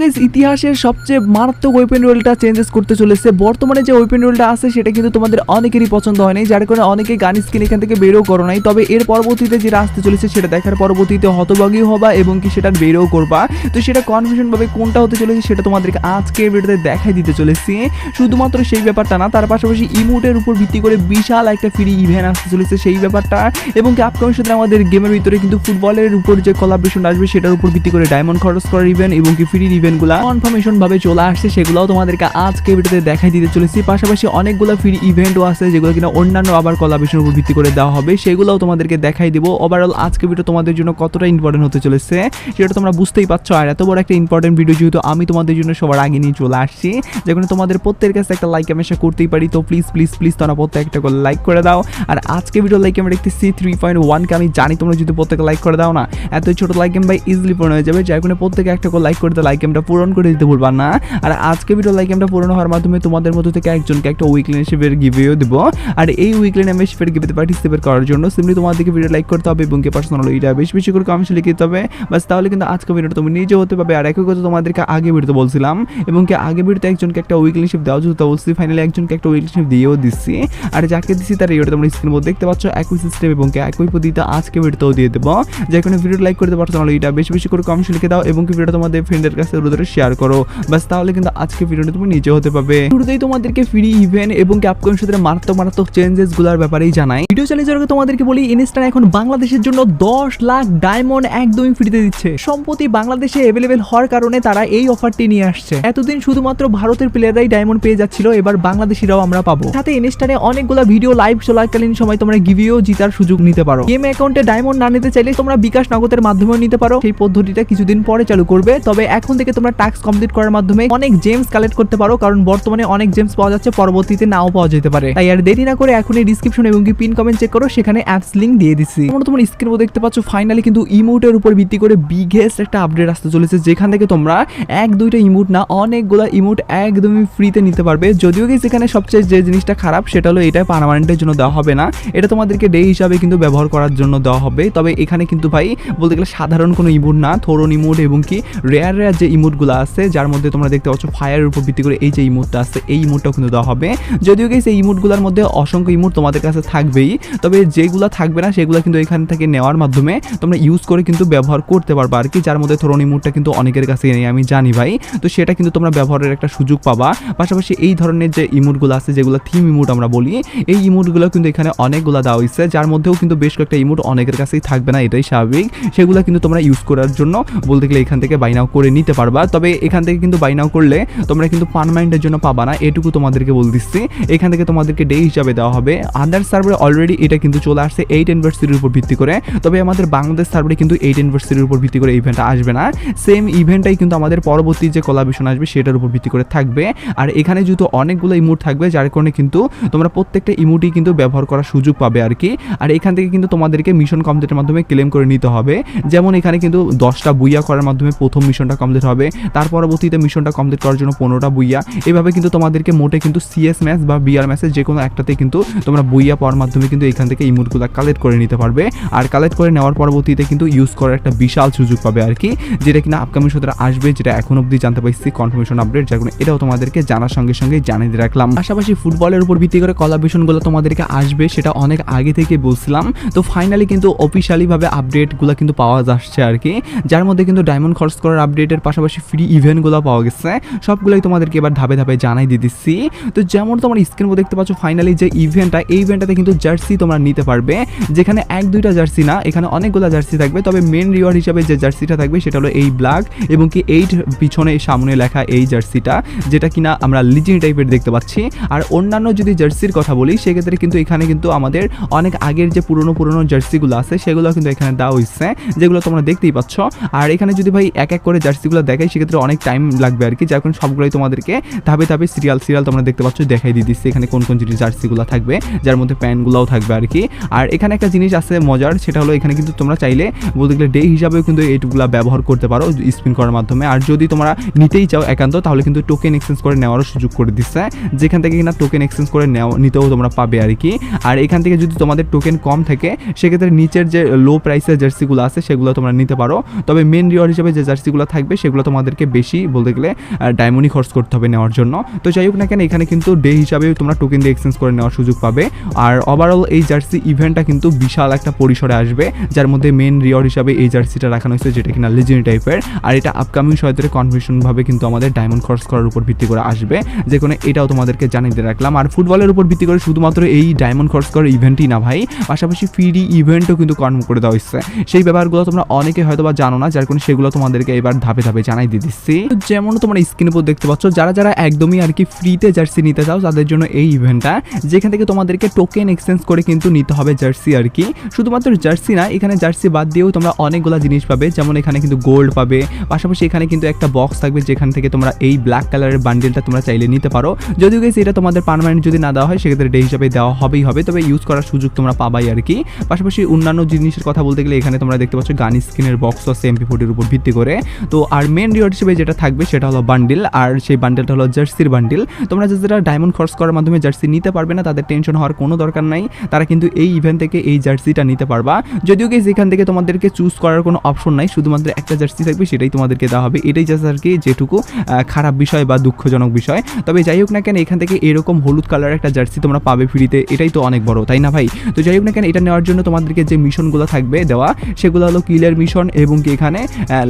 Guess ইতিহাসের সবচেয়ে মারাত্মক ওয়েপেন রোলটা চেঞ্জেস করতে চলেছে। বর্তমানে যে ওয়েপেন রোলটা আছে, সেটা কিন্তু তোমাদের অনেকেরই পছন্দ হয়নি। যার কারণে অনেকে গান স্কিন এখান থেকে বেরো করো নাই। তবে এর পরবর্তীতে যেটা আসতে চলেছে, সেটা দেখার পরবর্তীতে হতভাগী হবা এবং কি সেটা বেরো করবা। তো সেটা কনফিউশন ভাবে কোনটা হতে চলেছে, সেটা তোমাদেরকে আজকে ভিডিওতে দেখাই দিতে চলেছি। শুধুমাত্র সেই ব্যাপারটা না, তার পাশাপাশি ইমোটের উপর ভিত্তি করে বিশাল একটা ফ্রি ইভেন্ট আসতে চলেছে সেই ব্যাপারটা। এবং কি আপকামিং সাথে আমাদের গেমের ভিতরে কিন্তু ফুটবলের উপর যে কোলাবরেশন আসবে, সেটার উপর ভিত্তি করে ডায়মন্ড খরচ করার ইভেন্ট এবং কি ফ্রি ইভেন্টগুলো কনফার্মেশন ভাবে চলে আসছে, সেগুলোও তোমাদেরকে আজকে ভিডিওতে দেখাই দিতে চলেছি। পাশাপাশি অনেকগুলো ফ্রি ইভেন্টও আছে, যেগুলো কিনা অন্যান্য আবার কোলাবরেশনের উপর ভিত্তি করে দেওয়া হবে। সেগুলোও তোমাদেরকে দেখাই দিব। ওভারঅল আজকে ভিডিও তোমাদের জন্য কতটা ইম্পর্টেন্ট হতে চলেছে, সেটা তোমরা বুঝতেই পারছ। আর এত বড় একটা ইম্পর্টেন্ট ভিডিও যেহেতু আমি তোমাদের জন্য সবার আগে নিয়ে চলে আসছি, যেখানে তোমাদের প্রত্যেকের কাছে একটা লাইক আমি করতেই পারি। তো প্লিজ প্লিজ প্লিজ তোমরা প্রত্যেক একটা করে লাইক করে দাও। আর আজকে ভিডিও লাইক আমি দেখতেছি থ্রি পয়েন্ট ওয়ানকে আমি জানি তোমরা যদি প্রত্যেকে লাইক করে দাও না এত ছোট লাইক গেম ভাই ইজিলি পূরণ হয়ে যাবে। যার কারণে প্রত্যেকে একটা করে লাইক করে দিতে লাইক গেমটা পূরণ করে দিতে ভুলবা না। আর আজকে ভিডিও লাইক গেমটা পূরণ হওয়ার মাধ্যমে তোমাদের মধ্যে থেকে একজনকে একটা উইকলি মেম্বারশিপের গিভেও দেবো। আর এই উইকলি মেম্বারশিপের গিভেতে পার্টিসিপেট করার জন্য সিম্পলি তোমাদেরকে ভিডিও লাইক করতে হবে এবং কে পার্সোনাল এটা বেশি বেশি করে কমেন্টস লিখে দিতে হবে। বাস তাহলে কিন্তু আজকে ভিডিওটা তুমি নিজে হতে পারবে। আর একই কথা তোমাদেরকে আগে ভিডিওতে বলছিলাম, এবং কি আগে ভিডিওতে একজনকে একটা উইকলি উইকলিশিপ দেওয়া যেত বলছি ফাইনালি একজনকে একটা উইকলি উইকলিশিপ দিয়েও দিচ্ছি আর যাকে দিচ্ছি তার ভিডিওটা তোমরা স্ক্রিন মধ্যে দেখতে পাচ্ছ, একই সিস্টেম এবং একই পদ্ধতিতে আজকে ভিডিওতেও দিয়ে দেবো। যে কোনো ভিডিও লাইক করতে পারছ তাহলে এটা বেশি বেশি করে কমেন্টস লিখে দাও এবং কি ভিডিওটা তোমাদের ফ্রেন্ডের কাছে ওদের শেয়ার করো। বাস তাহলে কিন্তু আজকে ভিডিওটা তুমি নিজে হতে পারবে। শুরুতেই তোমাদেরকে ফ্রি ইভেন্ট এবং কি আপকামিং সাথে মারাত্মক মারাত্মক চেঞ্জেসগুলার ব্যাপারেই জানাই। ভিডিও চালিয়ে যাওয়ার তোমাদেরকে বলি ইনস্টান এখন বাংলাদেশের জন্য দশ লাখ ডায়মন্ড একদমই ফ্রিতে দিচ্ছে। সম্প্রতি বাংলাদেশে অ্যাভেলেবেল হওয়ার কারণে তারা এই অফারটি নিয়ে আসছে। এতদিন শুধুমাত্র ভারতের প্লেয়াররাই ডায়মন্ড পেয়ে যাচ্ছিল, এবার বাংলাদেশিরাও আমরা পাবো। সাথে ইনস্টানে অনেকগুলো ভিডিও লাইভ চলাকালীন সময় তোমরা গিভিও জিতার সুযোগ নিতে পারো। গেম অ্যাকাউন্টে ডায়মন্ড না নিতে চাইলে তোমরা বিকাশ নগদের মাধ্যমেও নিতে পারো। সেই পদ্ধতিটা কিছুদিন পরে চালু করবে। তবে এখন থেকে তোমরা টাস্ক কমপ্লিট করার মাধ্যমে অনেক জেমস কালেক্ট করতে পারো, কারণ বর্তমানে অনেক জেমস পাওয়া যাচ্ছে, পরবর্তীতে নাও পাওয়া যেতে পারে। তাই আর দেরি না করে এখনই ডিসক্রিপশন এবং কি পিন কমেন্ট চেক করো, সেখানে অ্যাপস লিংক দিয়ে দিচ্ছি। তোমরা তোমার স্ক্রিন দেখতে পাচ্ছ ফাইনালি কিন্তু ইমোটের উপর ভিত্তি করে বিগেস্ট একটা আপডেট আসতে চলেছে, যেখান থেকে তোমরা এক, দুইটা ইমোট না, অনেকগুলো ইমোট একদমই ফ্রিতে নিতে পারবে। যদিও কি সেখানে সবচেয়ে যে জিনিসটা খারাপ, সেটা হলো এটা পার্মানেন্টের জন্য দেওয়া হবে না। এটা তোমাদেরকে ডে হিসাবে কিন্তু ব্যবহার করার জন্য দেওয়া হবে। তবে এখানে কিন্তু ভাই, বলতে গেলে সাধারণ কোনো ইমোট না থোরন ইমোট এবং কি রেয়ার রেয়ার যে ইমোটগুলো আছে, যার মধ্যে তোমরা দেখতে পাচ্ছ ফায়ারের উপর ভিত্তি করে এই যে ইমোটটা আছে, এই ইমোটটাও কিন্তু দেওয়া হবে। যদিও কি সেই ইমোটগুলোর মধ্যে অসংখ্য ইমোট তোমাদের কাছে থাকবেই, তবে যেগুলো থাকবে না, সেগুলো কিন্তু এখান থেকে নেওয়ার মাধ্যমে তোমরা ইউজ করে কিন্তু ব্যবহার করতে পারবা আর কি, যার মধ্যে থ্রোন ইমোটটা কিন্তু অনেকের কাছে নেই, আমি জানি ভাই। তো সেটা কিন্তু তোমরা ব্যবহারের একটা সুযোগ পাবা। পাশাপাশি এই ধরনের যে ইমোটগুলো আছে, যেগুলো থিম ইমোট আমরা বলি, এই ইমোটগুলো কিন্তু এখানে অনেকগুলো দেওয়া হয়েছে যার মধ্যেও কিন্তু বেশ কয়েকটা ইমোট অনেকের কাছেই থাকবে না, এটাই স্বাভাবিক। সেগুলো কিন্তু তোমরা ইউজ করার জন্য বলতে গেলে এখান থেকে বাইনাও করে নিতে পারবা, তবে এখান থেকে কিন্তু বাইনাও করলে তোমরা কিন্তু পারমানেন্টের জন্য পাবা না, এটুকু তোমাদেরকে বল দিচ্ছি। এখান থেকে তোমাদেরকে ডে হিসাবে দেওয়া হবে। আদার সার্ভারে অলরেডি এটা কিন্তু চলে আসছে এইট ইউনিভার্সিটির উপর ভিত্তি করে। তবে আমাদের বাংলাদেশ সার্ভারে কিন্তু এইট ইউনিভার্সিটির উপর ভিত্তি করে ইভেন্টটা আসবে না। সেম ইভেন্টটাই কিন্তু আমাদের পরবর্তী যে কলাভিশন আসবে সেটার উপর ভিত্তি করে থাকবে। আর এখানে যেহেতু অনেকগুলো ইমোট থাকবে, যার কারণে কিন্তু তোমরা প্রত্যেকটা ইমোটই কিন্তু ব্যবহার করার সুযোগ পাবে আর কি। আর এখান থেকে কিন্তু তোমাদেরকে মিশন কমপ্লিটের মাধ্যমে ক্লেম করে নিতে হবে। যেমন এখানে কিন্তু দশটা বুইয়া করার মাধ্যমে প্রথম মিশনটা কমপ্লিট হবে। তার পরবর্তীতে মিশনটা কমপ্লিট করার জন্য পনেরোটা বুইয়া। এভাবে কিন্তু তোমাদেরকে মোটে কিন্তু সিএস ম্যাচ বা বিআর ম্যাচের যে কোনো একটাতে কিন্তু তোমরা বইয়া পাওয়ার মাধ্যমে কিন্তু এখান থেকে ইমোটগুলো কালেক্ট করে নিতে পারবে। আর কালেক্ট করে নেওয়ার পরবর্তীতে কিন্তু ইউজ করার একটা বিশাল সুযোগ পাবে আর কি, যেটা কিনা আপকামিং সতেরা আসবে, যেটা এখন অবধি জানতে পারছি কনফার্মেশন আপডেট যার এটাও তোমাদেরকে জানার সঙ্গে সঙ্গে জানিয়ে রাখলাম। পাশাপাশি ফুটবলের উপর ভিত্তি করে কলাভিশনগুলো তোমাদেরকে আসবে, সেটা অনেক আগে থেকে বলছিলাম। তো ফাইনালি কিন্তু অফিসিয়ালিভাবে আপডেটগুলো কিন্তু পাওয়া যাচ্ছে আর কি, যার মধ্যে কিন্তু ডায়মন্ড খরচ করার আপডেটের পাশাপাশি ফ্রি ইভেন্টগুলো পাওয়া গেছে। সবগুলোই তোমাদেরকে এবার ধাপে ধাপে জানাই দিয়ে দিচ্ছি। তো যেমন তোমার স্ক্রিন দেখতে পাচ্ছ ফাইনালি যে ইভেন্টটা এই ইভেন্টটাতে কিন্তু জার্সি তোমরা নিতে পারবে। যেখানে এক, দুইটা জার্সি না, এখানে অনেকগুলো জার্সি থাকবে। তবে মেন রিওয়ার্ড হিসাবে যে জার্সিটা থাকবে, সেটা হলো এই ব্ল্যাক এবং কি এইট পিছনে সামনে লেখা এই জার্সিটা যেটা কিনা আমরা লিজিং টাইপের দেখতে পাচ্ছি। আর অন্যান্য যদি জার্সির কথা বলি, সেক্ষেত্রে কিন্তু এখানে কিন্তু আমাদের অনেক আগের যে পুরনো পুরনো জার্সিগুলো আছে, সেগুলো কিন্তু এখানে দেওয়া হয়েছে, যেগুলো তোমরা দেখতেই পাচ্ছ। আর এখানে যদি ভাই এক এক করে জার্সিগুলো দেখাই, সেক্ষেত্রে অনেক টাইম লাগবে আর কি, যার কারণে সবগুলোই তোমাদেরকে ধাপে ধাপে সিরিয়াল সিরিয়াল তোমরা দেখতে পাচ্ছ, দেখাই দিয়ে দিচ্ছি এখানে কোন কোন জিনিস জার্সিগুলো থাকবে, যার মধ্যে প্যান্টগুলোও থাকবে আর কি। আর এখানে একটা জিনিস আছে মজার, সেটা হলো এখানে কিন্তু তোমরা চাইলে বলতে গেলে ডে হিসাবেও কিন্তু এইটুকুলা ব্যবহার করতে পারো স্পিন করার মাধ্যমে। আর যদি তোমরা নিতেই চাও একান্ত, তাহলে কিন্তু টোকেন এক্সচেঞ্জ করে নেওয়ারও সুযোগ করে দিচ্ছে। যেখান থেকে কিনা টোকেন এক্সচেঞ্জ করে নেওয়া নিতেও তোমরা পাবে আর কি। আর এখান থেকে যদি তোমাদের টোকেন কম থাকে, সেক্ষেত্রে নিচের যে লো প্রাইসের জার্সিগুলো আছে, সেগুলো তোমরা নিতে পারো। তবে মেন রিওয়ার্ড হিসেবে যে জার্সিগুলো থাকবে, সেগুলো তোমাদেরকে বেশি বলতে গেলে ডায়মন্ডই খরচ করতে হবে নেওয়ার জন্য। তো যাই হোক না কেন, এখানে কিন্তু ডে হিসাবে তোমরা টোকেন দিয়ে এক্সচেঞ্জ করে নেওয়ার সুযোগ পাবে। আর ওভারঅল এই জার্সি ইভেন্টটা কিন্তু বিশাল একটা পরিসরে আসবে, যার মধ্যে মেন রিওয়ার্ড হিসাবে এই জার্সিটা রাখানো হয়েছে, যেটা কিনা লেজেন্ড টাইপের আর এটা আপকামিং সহায়তায় কনফিউশনভাবে কিন্তু আমাদের ডায়মন্ড খরচ করার উপর ভিত্তি করে আসবে। যে কোনো এটাও তোমাদেরকে জানিয়ে দিয়ে রাখলাম। আর ফুটবলের উপর ভিত্তি করে শুধুমাত্র এই ডায়মন্ড খরচ করার ইভেন্টই না ভাই, পাশাপাশি ফ্রি ইভেন্টও কিন্তু কনফার্ম করে দেওয়া হয়েছে। সেই ব্যাপারগুলো তোমরা অনেকে হয়তো বা জানো না, যার কারণে সেগুলো তোমাদেরকে এবার ধাপে ধাপে জানাই দিয়ে দিচ্ছি। যেমন তোমরা স্ক্রিনের উপর দেখতে পাচ্ছ, যারা যারা একদমই আর কি ফ্রিতে জার্সি নিতে চাও, তাদের জন্য এই ইভেন্টটা যেখান থেকে তোমাদেরকে টোকেন এক্সচেঞ্জ করে কিন্তু নিতে হবে জার্সি আর কি। শুধুমাত্র জার্সি না, এখানে জার্সি বাদ দিয়েও তোমরা অনেকগুলো জিনিস পাবে, যেমন এখানে কিন্তু গোল্ড পাবে, পাশাপাশি এখানে কিন্তু একটা বক্স থাকবে, যেখান থেকে তোমরা এই ব্ল্যাক কালারের বান্ডেলটা তোমরা চাইলে নিতে পারো। যদিও গেছে এটা তোমাদের পার্মানেন্ট যদি না দেওয়া হয়, সেক্ষেত্রে ডে হিসাবে দেওয়া হবেই হবে, তবে ইউজ করার সুযোগ তোমরা পাবাই আর কি। পাশাপাশি অন্যান্য জিনিসের কথা বলতে গেলে, এখানে তোমরা দেখতে পাচ্ছ গান স্ক্রিনের বক্স আছে এমপি ফোর্টির উপর ভিত্তি করে। তো আর মেন রিওয়ার্ড হিসেবে যেটা থাকবে সেটা হলো বান্ডিল আর সেই বান্ডেলটা হলো জার্সির বান্ডিল তোমরা যারা ডায়মন্ড খরচ করার মাধ্যমে জার্সি নিতে পারবে না, তাদের টেনশন হওয়ার কোনো দরকার নাই। তারা কিন্তু এই ইভেন্ট থেকে এই জার্সিটা নিতে পারবা। যদিও কি যেখান থেকে তোমাদেরকে চুজ করার কোনো অপশন নাই, শুধুমাত্র একটা জার্সি থাকবে, সেটাই তোমাদেরকে দেওয়া হবে। এটাই জাস্ট আর কি যেটুকু খারাপ বিষয় বা দুঃখজনক বিষয়। তবে যাই হোক না কেন, এখান থেকে এরকম হলুদ কালার একটা জার্সি তোমরা পাবে ফ্রিতে এটাই তো অনেক বড়, তাই না ভাই? তো যাই হোক না কেন, এটা নেওয়ার জন্য তোমাদেরকে যে মিশনগুলো থাকবে দেওয়া, সেগুলো হলো কিলের মিশন এবং কি এখানে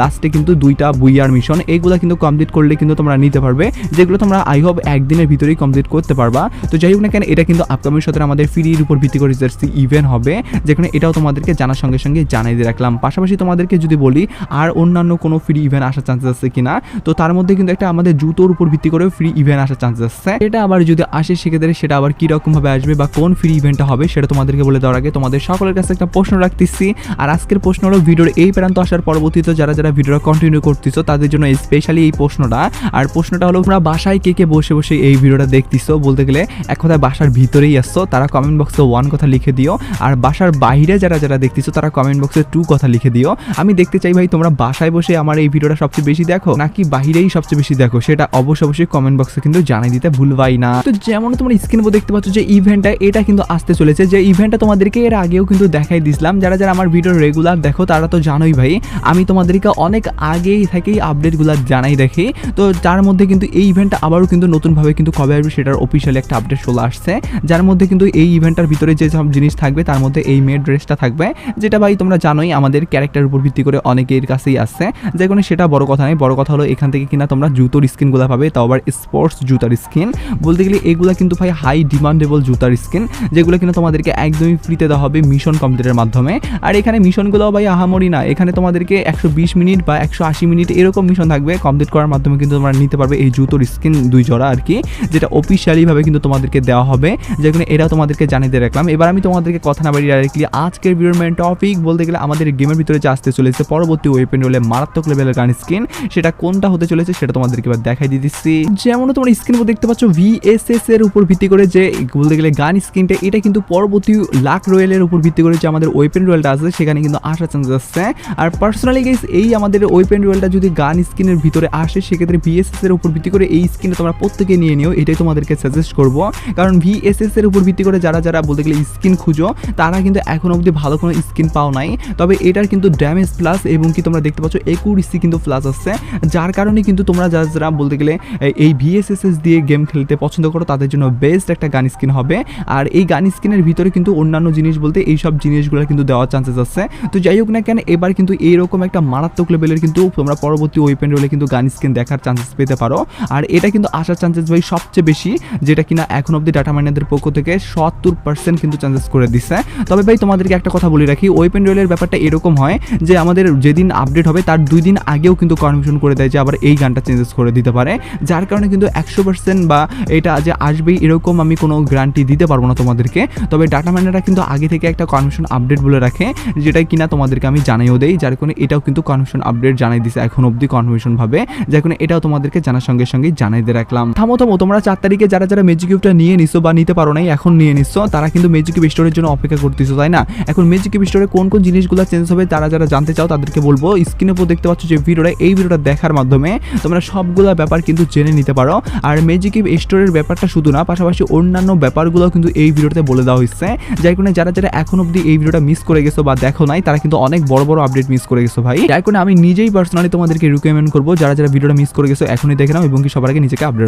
লাস্টে কিন্তু দুইটা বুইয়ার মিশন এইগুলো কিন্তু কমপ্লিট করলে কিন্তু তোমরা নিতে পারবে। যেগুলো তোমরা আই হোপ একদিনের ভিতরেই কমপ্লিট করতে পারবা। তো যাই হোক না কেন, এটা কিন্তু আপকামিং সাথে আমাদের ফ্রির উপর ভিত্তি করে জার্সি ইভেন্ট হবে। যেখানে এটাও তোমাদেরকে জানার সঙ্গে সঙ্গে জানাই দিয়ে রাখলাম। পাশাপাশি তোমাদেরকে যদি বলি, আর অন্যান্য কোনো ফ্রি ইভেন্ট আসার চান্সেস আছে কিনা, তো তার মধ্যে কিন্তু একটা আমাদের জুতোর উপর ভিত্তি করে ফ্রি ইভেন্ট আসার চান্সেস আছে। এটা আবার যদি আসে, সেক্ষেত্রে সেটা আবার কি রকম ভাবে আসবে বা কোন ফ্রি ইভেন্টটা হবে, সেটা তোমাদেরকে বলে দেওয়ার আগে তোমাদের সকলের কাছে একটা প্রশ্ন রাখতেছি। আর আজকের প্রশ্ন হলো, ভিডিওর এই প্রান্ত আসার পরবর্তীতে যারা যারা ভিডিওটা কন্টিনিউ করতেছো তাদের জন্য স্পেশালি এই প্রশ্নটা। আর প্রশ্নটা হলো, তোমরা বাসায় কে কে বসে বসে এই ভিডিওটা দেখতেছো? বলতে গেলে এক কথায় বাসার ভিতরেই আসছো তারা কমেন্ট বক্সে ওয়ান কথা লিখে দিও। আর বাসার বাইরে যারা যারা দেখতেছো, তারা কমেন্ট বক্সে টু কথা লিখে দিও। আমি দেখতে চাই ভাই, তোমরা বাসায় বসে আমার এই ভিডিওটা সবচেয়ে বেশি দেখো, নাকি বাহিরেই সবচেয়ে বেশি দেখো? সেটা অবশ্যই অবশ্যই কমেন্ট বক্সে কিন্তু জানিয়ে দিতে ভুলবাই না। তো যেমন তোমরা স্ক্রিন দেখতে পাচ্ছ যে ইভেন্টটা এটা কিন্তু আসতে চলেছে। যে ইভেন্টটা তোমাদেরকে এর আগেও কিন্তু দেখাই দিছিলাম। যারা যারা আমার ভিডিও রেগুলার দেখো, তারা তো জানোই ভাই, আমি তোমাদেরকে অনেক আগেই থেকেই আপডেটগুলো জানাই দেখি। তো তার মধ্যে কিন্তু এই ইভেন্টটা আবারও কিন্তু নতুনভাবে কিন্তু কবে আসবে সেটার অফিসিয়ালি একটা আপডেট চলে আসছে। যার মধ্যে কিন্তু এই ইভেন্টটার ভিতরে যে সব জিনিস থাকবে, তার মধ্যে এই মেড ড্রেসটা থাকবে। যেটা ভাই তোমরা জানোই, আমাদের ক্যারেক্টারের উপর ভিত্তি করে অনেকের কাছেই আসছে। যে কোনো সেটা বড় কথা নেই বড় কথা হলো এখান থেকে কিনা তোমরা জুতোর স্কিনগুলো পাবে, তাও আবার স্পোর্টস জুতার স্কিন বলতে গেলে এগুলো কিন্তু ভাই হাই ডিমান্ডেবল জুতার স্কিন যেগুলো কিনা তোমাদেরকে একদমই ফ্রিতে দেওয়া হবে মিশন কমপ্লিটের মাধ্যমে। আর এখানে মিশনগুলো ভাই আহামরি না, এখানে তোমাদেরকে একশো বিশ মিনিট বা একশো আশি মিনিট এরকম মিশন থাকবে কমপ্লিট করার মাধ্যমে কিন্তু তোমরা নিতে পারবে এই জুতোর স্কিন দুই জোড়া আর কি, যেটা অফিসিয়ালিভাবে কিন্তু তোমাদেরকে দেওয়া হবে। যেখানে এটা তোমাদেরকে জানিয়ে দিয়ে রাখলাম। এবার আমি তোমাদেরকে কথা না বাড়ি ডাইরেক্টলি আজকের ভিডিওর মেন টপিক বলতে গেলে আমাদের গেমের ভিতরে যে আসতে চলেছে, পরবর্তী ওয়েপেন রোলে মারাত্মক লেভেলের গান স্কিন সেটা কোনটা হতে চলেছে সেটা তোমাদেরকে এবার দেখাই দিয়ে দিচ্ছি। যেমন তোমরা স্ক্রিন দেখতে পাচ্ছ ভিএসএস এর উপর ভিত্তি করে যে বলতে গেলে গান স্কিনটা এটা কিন্তু পরবর্তী লাখ রয়েলের উপর ভিত্তি করে যে আমাদের ওয়েপেন রয়েলটা আছে, সেখানে কিন্তু আসার চান্স আছে। আর পার্সোনালি গেস এই আমাদের ওয়েপেন রয়েলটা যদি গান স্কিনের ভিতরে আসে, সেক্ষেত্রে ভিএসএস এর উপর ভিত্তি করে এই স্কিনটা তোমরা প্রত্যেকে নিয়ে নিও, এটাই তোমাদেরকে সাজেস্ট করব। কারণ ভিএসএস এর উপর ভিত্তি করে যারা যারা বলতে গেলে স্কিন খুঁজো, তারা কিন্তু এখন অবধি ভালো কোনো স্কিন পাও নাই। তবে এটার কিন্তু ড্যামেজ প্লাস এবং কি তোমরা দেখতে পাচ্ছ একুরিসি কিন্তু প্লাস আসছে যার কারণে কিন্তু তোমরা যারা যারা বলতে গেলে এই ভিএসএসএস দিয়ে গেম খেলতে পছন্দ করো, তাদের জন্য বেস্ট একটা গান স্কিন হবে। আর এই গান স্কিনের ভিতরে কিন্তু অন্যান্য জিনিস বলতে এই সব জিনিসগুলো কিন্তু দেওয়ার চান্সেস আছে। তো যাই হোক না কেন, এবার কিন্তু এইরকম একটা মারাত্মক লেভেলের কিন্তু তোমরা পরবর্তী ওয়েপেন রোলে কিন্তু গান স্কিন দেখার চান্সেস পেতে পারো। আর এটা কিন্তু আসার চান্সেস ভাই সবচেয়ে বেশি, যেটা কিনা এখন অব্দি ডাটা মাইনারদের পক্ষ থেকে সত্তর পার্সেন্ট কিন্তু চান্সেস করে দিচ্ছে তবে ভাই তোমাদেরকে একটা কথা বলে রাখি ওয়েপেন রোলের ব্যাপারটা এরকম হয় যে আমাদের যেদিন আপডেট হবে, তার দুই দিন আগেও কিন্তু কনফিউশন করে দেয় যে আবার এই গানটা চেঞ্জেস করে দিতে পারে। যার কারণে কিন্তু একশো পার্সেন্ট বা এটা যে আসবেই এরকম আমি কোনো গ্যারান্টি দিতে পারব না তোমাদেরকে। তবে ডাটা মাইনাররা কিন্তু আগে থেকে একটা কনফিউশন আপডেট বলে রাখে যেটা কিনা তোমাদেরকে আমি জানাইও দেই, যার কারণে এটাও কিন্তু কনফিউশন আপডেট জানাই দিছে এখন অবধি কনফিউশন ভাবে যার কারণে এটাও তোমাদেরকে জানার সঙ্গে সঙ্গে জানাই দিয়ে রাখলাম। থামো থামো, তোমরা চার তারিখে যারা যারা মেজিক কিউবটা নিয়ে নিছো বা নিতে পারো নাই, এখন নিয়ে নিচ্ছ তারা কিন্তু মেজিক কিউব স্টোরের জন্য অপেক্ষা করতেছো, তাই না? এখন মেজিক কিউব স্টোরে কোন কোন জিনিসগুলো চেঞ্জ হবে, তারা যারা জানতে চাও তাদেরকে বলব। স্ক্রিনের উপর দেখতে পাচ্ছ যে ভিডিওটা এই ভিডিওটা দেখার মাধ্যমে তোমরা সবগুলো ব্যাপার কিন্তু জেনে নিতে পারো। আর মেজিক কিউব স্টোরের ব্যাপারটা শুধু না, পাশাপাশি অন্যান্য ব্যাপারগুলো কিন্তু এই ভিডিওতে বলে দেওয়া হয়েছে। যার কারণে যারা যারা এখন অবধি এই ভিডিওটা মিস করে গেছো বা দেখো নাই, তারা কিন্তু অনেক বড় বড় আপডেট মিস করে গেছো ভাই। যার কারণে আমি নিজেই পার্সোনালি তোমাদেরকে সবাইকে রিকমেন্ড করব। যারা যারা ভিডিওটা মিস করে গেছো, এখনই দেখে নাও এবং কি সবার আগে নিজেকে আপডেট